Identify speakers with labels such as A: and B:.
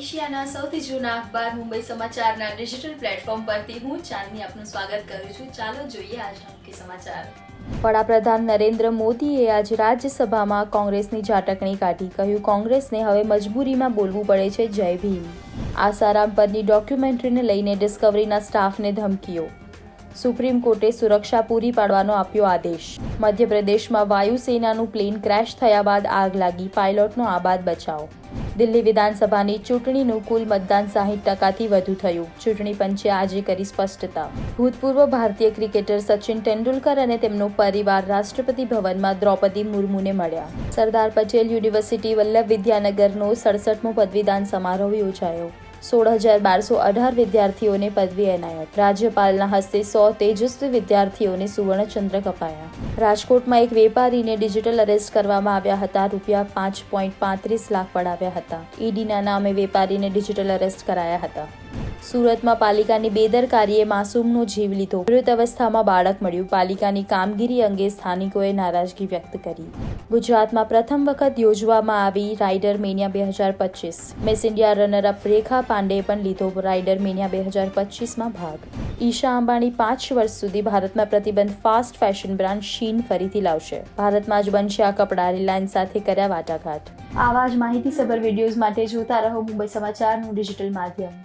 A: એશિયાના સૌથી જૂના અખબાર મુંબઈ સમાચારના ડિજિટલ પ્લેટફોર્મ પરથી હું ચાંદની આપનું સ્વાગત કરું છું. ચાલો જોઈએ આજના મુખ્ય સમાચાર. વડાપ્રધાન નરેન્દ્ર મોદીએ આજ રાજ્યસભામાં કોંગ્રેસની ઝાટકણી કાઢી. કહ્યું, કોંગ્રેસને હવે મજબૂરીમાં બોલવું પડે છે. જય ભીમ. આસારામ પરની ડોક્યુમેન્ટરીને લઈને ડિસ્કવરીના સ્ટાફને ધમકીઓ. સુપ્રીમ કોર્ટે સુરક્ષા પૂરી પાડવાનો આપ્યો આદેશ. મધ્યપ્રદેશમાં વાયુસેનાનું પ્લેન ક્રેશ થયા બાદ આગ લાગી. પાયલોટનો આબાદ બચાવ. દિલ્હી વિધાનસભાની ચૂંટણીનું કુલ મતદાન સાહીઠ ટકાથી વધુ થયું. ચૂંટણી પંચે આજે કરી સ્પષ્ટતા. ભૂતપૂર્વ ભારતીય ક્રિકેટર સચિન તેંડુલકર અને તેમનો પરિવાર રાષ્ટ્રપતિ ભવનમાં દ્રૌપદી મુર્મુને મળ્યા. સરદાર પટેલ યુનિવર્સિટી વલ્લભ વિદ્યાનગરનો સડસઠમો પદવીદાન સમારોહ યોજાયો. સોળ હજાર બારસો અઢાર વિદ્યાર્થીઓને પદવી એનાયત. રાજ્યપાલના હસ્તે સો તેજસ્વી વિદ્યાર્થીઓને સુવર્ણચંદ્રક અપાયા. રાજકોટમાં એક વેપારીને ડિજિટલ અરેસ્ટ કરવામાં આવ્યા હતા. રૂપિયા પાંચ પોઈન્ટ પાંત્રીસ લાખ પડાવ્યા હતા. ઈડીના નામે વેપારીને ડિજિટલ અરેસ્ટ કરાયા હતા. સુરતમાં પાલિકાની બેદરકારીએ માસૂમનો જીવ લીધો. મૃત અવસ્થામાં બાળક મળ્યું. પાલિકાની કામગીરી અંગે સ્થાનિકોએ નારાજગી વ્યક્ત કરી. ગુજરાતમાં પ્રથમ વખત યોજવામાં આવી રાઇડર મેનિયા બે હજાર પચીસ. મિસ ઇન્ડિયા રનરઅપ રેખા પાંડેએ પણ લીધો રાઇડર મેનિયા બે હજાર પચીસમાં ભાગ. ઈશા અંબાણી પાંચ વર્ષ સુધી ભારતમાં પ્રતિબંધ ફાસ્ટ ફેશન બ્રાન્ડ શીન ફરીથી લાવશે. ભારતમાં જ બનશે આ કપડાં રિલાયન્સ સાથે કર્યા વાટાઘાટ. આવા જ માહિતીસભર વિડીયોઝ માટે જોતા રહો મુંબઈ સમાચારનું ડિજિટલ માધ્યમ.